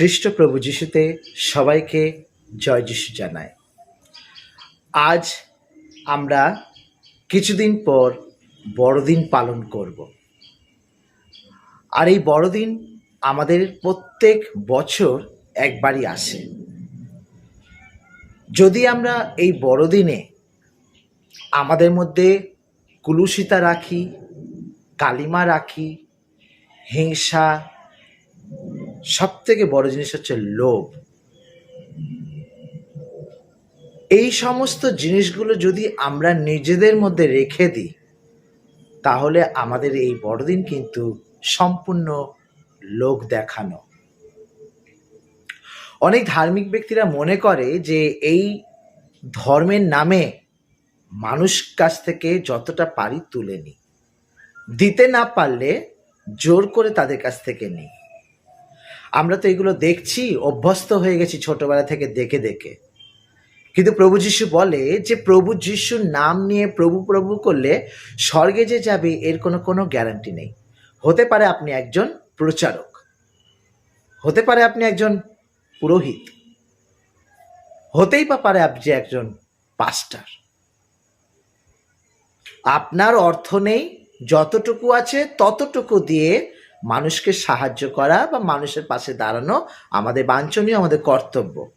খ্রিস্ট প্রভু যিশুতে সবাইকে জয় যিশু জানায়। আজ আমরা কিছুদিন পর বড়দিন পালন করব। আর এই বড়দিন আমাদের প্রত্যেক বছর একবারই আসে। যদি আমরা এই বড়দিনে আমাদের মধ্যে কুলুষিতা রাখি, কালিমা রাখি, হিংসা সব থেকে বড় জিনিস হচ্ছে লোভ। এই সমস্ত জিনিসগুলো যদি আমরা নিজেদের মধ্যে রেখে দিই, তাহলে আমাদের এই বড়দিন কিন্তু সম্পূর্ণ লোক দেখানো। অনেক ধার্মিক ব্যক্তিরা মনে করে যে এই ধর্মের নামে মানুষ কাছ থেকে যতটা পারি তুলে নিই। দিতে না পারলে জোর করে তাদের কাছ থেকে নিই। আমরা তো এগুলো দেখছি, অভ্যস্ত হয়ে গেছি ছোটবেলা থেকে দেখে দেখে। কিন্তু প্রভু যিশু বলে যে, প্রভু যিশুর নাম নিয়ে প্রভু প্রভু করলে স্বর্গে যে যাবে, এর কোনো কোনো গ্যারান্টি নেই। হতে পারে আপনি একজন প্রচারক, হতে পারে আপনি একজন পুরোহিত, হতেই বা পারে আপনি একজন পাস্টার। আপনার অর্থ নেই, যতটুকু আছে ততটুকু দিয়ে মানুষকে সাহায্য করা বা মানুষের পাশে দাঁড়ানো আমাদের বাঞ্ছনীয়, আমাদের কর্তব্য।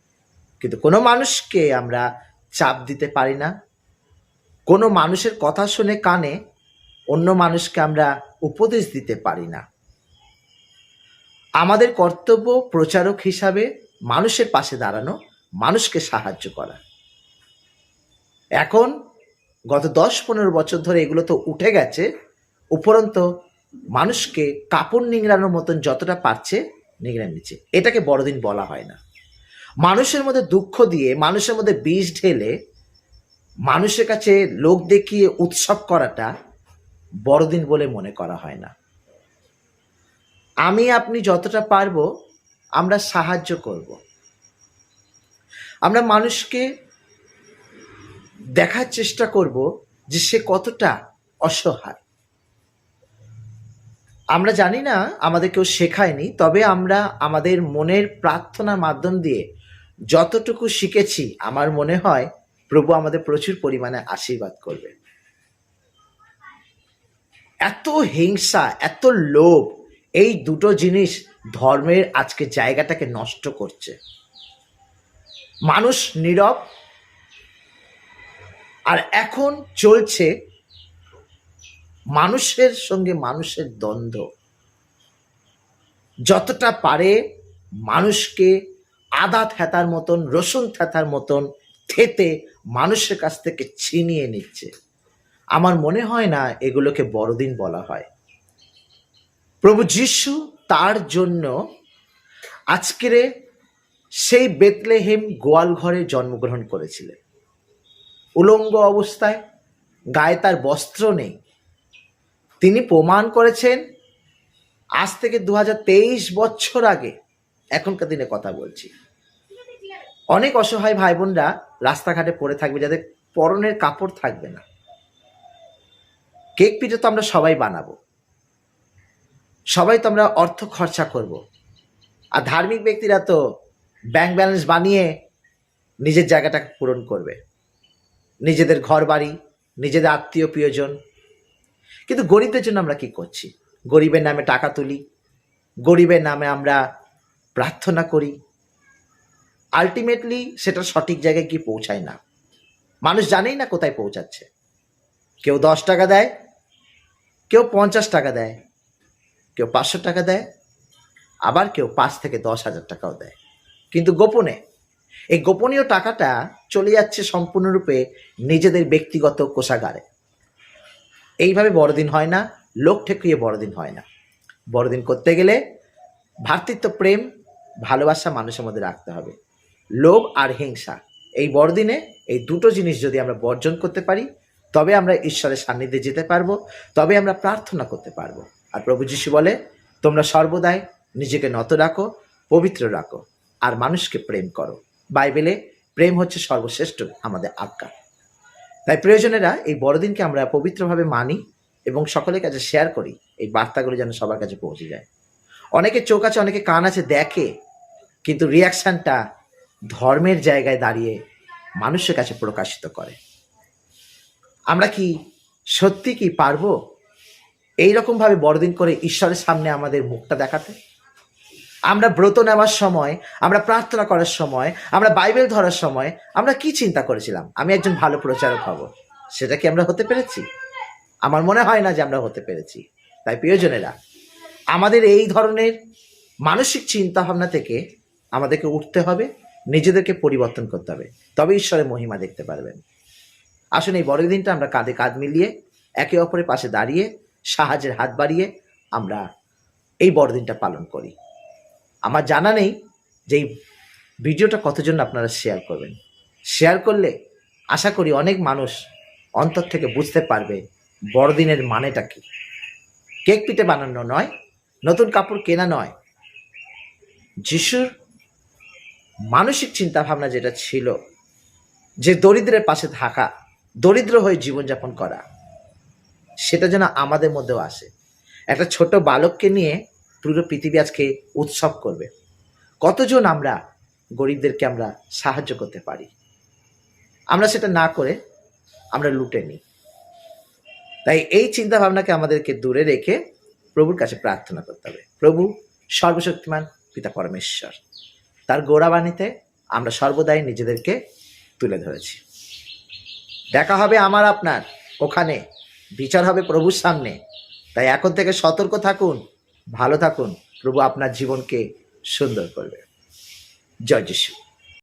কিন্তু কোনো মানুষকে আমরা চাপ দিতে পারি না। কোনো মানুষের কথা শুনে কানে অন্য মানুষকে আমরা উপদেশ দিতে পারি না। আমাদের কর্তব্য প্রচারক হিসাবে মানুষের পাশে দাঁড়ানো, মানুষকে সাহায্য করা। এখন গত দশ পনেরো বছর ধরে এগুলো তো উঠে গেছে, উপরন্ত মানুষকে কাপড় নিংড়ানোর মতন যতটা পারছে নিংড়ে নিচ্ছে। এটাকে বড়দিন বলা হয় না। মানুষের মধ্যে দুঃখ দিয়ে, মানুষের মধ্যে বিষ ঢেলে, মানুষের কাছে লোক দেখিয়ে উৎসব করাটা বড়দিন বলে মনে করা হয় না। আমি আপনি যতটা পারব, আমরা সাহায্য করব। আমরা মানুষকে দেখার চেষ্টা করব যে সে কতটা অসহায়। আমরা জানি না, আমাদের কেউ শেখায়নি, তবে আমরা আমাদের মনের প্রার্থনার মাধ্যম দিয়ে যতটুকু শিখেছি, আমার মনে হয় প্রভু আমাদের প্রচুর পরিমাণে আশীর্বাদ করবে। এত হিংসা, এত লোভ, এই দুটো জিনিস ধর্মের আজকে জায়গাটাকে নষ্ট করছে। মানুষ নীরব, আর এখন চলছে মানুষের সঙ্গে মানুষের দ্বন্দ্ব। যতটা পারে মানুষকে আদা থ্যাতার মতন, রসুন থ্যাতার মতন থেতে মানুষের কাছ থেকে ছিনিয়ে নিচ্ছে। আমার মনে হয় না এগুলোকে বড়দিন বলা হয়। প্রভু যিশু তার জন্য আজকের সেই বেতলেহেম গোয়াল ঘরে জন্মগ্রহণ করেছিলেন। উলঙ্গ অবস্থায়, গায়ে তার বস্ত্র নেই। তিনি প্রমাণ করেছেন, আজ থেকে দু হাজার তেইশ বছর আগে এখনকার দিনে কথা বলছি। অনেক অসহায় ভাই বোনরা রাস্তাঘাটে পড়ে থাকবে, যাদের পরনের কাপড় থাকবে না। কেক পিঠে তো আমরা সবাই বানাবো। সবাই তো আমরা অর্থ খরচা করব। আর ধার্মিক ব্যক্তিরা তো ব্যাংক ব্যালেন্স বানিয়ে নিজের জায়গাটাকে পূরণ করবে। নিজেদের ঘর বাড়ি নিজেদের আত্মীয় প্রিয়জন কিন্তু গরিবদের জন্য আমরা কি করছি? গরিবের নামে টাকা তুলি, গরিবের নামে আমরা প্রার্থনা করি। আলটিমেটলি সেটা সঠিক জায়গায় কি পৌঁছায় না। মানুষ জানেই না কোথায় পৌঁছাচ্ছে। কেউ দশ টাকা দেয়, কেউ পঞ্চাশ টাকা দেয়, কেউ পাঁচশো টাকা দেয়, আবার কেউ পাঁচ থেকে দশ হাজার টাকাও দেয়। কিন্তু গোপনে, এই গোপনীয় টাকাটা চলে যাচ্ছে সম্পূর্ণরূপে নিজেদের ব্যক্তিগত কোষাগারে। এইভাবে বড়দিন হয় না, লোক ঠেকিয়ে বড়দিন হয় না। বড়দিন করতে গেলে ভ্রাতৃত্ব, প্রেম, ভালোবাসা মানুষের মধ্যে রাখতে হবে। লোভ আর হিংসা, এই বড়দিনে এই দুটো জিনিস যদি আমরা বর্জন করতে পারি, তবে আমরা ঈশ্বরের সান্নিধ্যে যেতে পারব, তবে আমরা প্রার্থনা করতে পারব। আর প্রভু যিশু বলে, তোমরা সর্বদাই নিজেকে নত রাখো, পবিত্র রাখো, আর মানুষকে প্রেম করো। বাইবেলে প্রেম হচ্ছে সর্বশ্রেষ্ঠ আমাদের আজ্ঞা। তাই প্রয়োজনেরা, এই বড়দিনকে আমরা পবিত্রভাবে মানি এবং সকলের কাছে শেয়ার করি। এই বার্তাগুলো যেন সবার কাছে পৌঁছে যায়। অনেকে চোখ আছে, অনেকে কান আছে, দেখে, কিন্তু রিয়াকশানটা ধর্মের জায়গায় দাঁড়িয়ে মানুষের কাছে প্রকাশিত করে। আমরা কি সত্যি কি পারব? এইরকমভাবে বড়দিন করে ঈশ্বরের সামনে আমাদের মুখটা দেখাতে? আমরা ব্রত নেওয়ার সময়, আমরা প্রার্থনা করার সময়, আমরা বাইবেল ধরার সময়, আমরা কি চিন্তা করেছিলাম? আমি একজন ভালো প্রচারক হব। সেটা কি আমরা হতে পেরেছি? আমার মনে হয় না যে আমরা হতে পেরেছি। তাই প্রিয়জনেরা, আমাদের এই ধরনের মানসিক চিন্তা ভাবনা থেকে আমাদেরকে উঠতে হবে, নিজেদেরকে পরিবর্তন করতে হবে। তবে ঈশ্বরের মহিমা দেখতে পারবেন। আসুন এই বড়দিনটা আমরা কাঁধে কাঁধ মিলিয়ে, একে অপরের পাশে দাঁড়িয়ে, সাহায্যের হাত বাড়িয়ে আমরা এই বড়দিনটা পালন করি। আমার জানা নেই যে এই ভিডিওটা কতজন আপনারা শেয়ার করবেন। শেয়ার করলে আশা করি অনেক মানুষ অন্তর থেকে বুঝতে পারবে বড়দিনের মানেটা কি। কেক পিঠে বানানো নয়, নতুন কাপড় কেনা নয়। যিশুর মানসিক চিন্তা ভাবনা যেটা ছিল যে দরিদ্রের পাশে থাকা, দরিদ্র হয়ে জীবনযাপন করা, সেটা যেন আমাদের মধ্যেও আসে। একটা ছোট বালককে নিয়ে পুরো পৃথিবী আজকে উৎসব করবে। কতজন আমরা গরিবদেরকে আমরা সাহায্য করতে পারি? আমরা সেটা না করে আমরা লুটে নিই। তাই এই চিন্তা ভাবনাকে আমাদেরকে দূরে রেখে প্রভুর কাছে প্রার্থনা করতে হবে। প্রভু, সর্বশক্তিমান পিতা পরমেশ্বর, তার গোড়াবাণীতে আমরা সর্বদাই নিজেদেরকে তুলে ধরেছি। দেখা হবে আমার আপনার, ওখানে। বিচার হবে প্রভুর সামনে। তাই এখন থেকে সতর্ক থাকুন। ভালো থাকুন। প্রভু আপনার জীবনকে সুন্দর করবে। জয় যিশু।